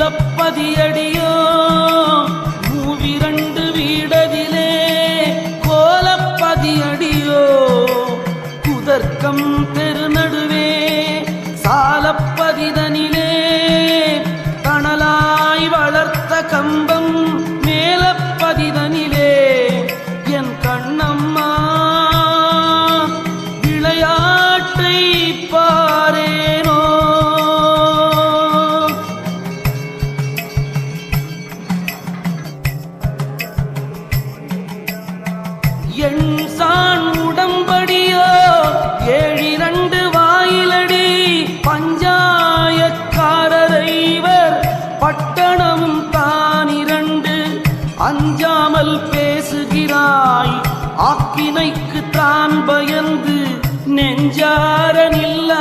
மூலப்பதியடியோ மூவிரண்டு வீடதிலே கோலப்பதியடியோ குதர்க்கம் தே என் San உடம்படியோ? ஏழிரண்டு வாயிலடி பஞ்சாயக்காரரைவர் பட்டணம் தானிரண்டு அஞ்சாமல் பேசுகிறாய். ஆக்கினைக்கு தான் பயந்து நெஞ்சாரனில்லை.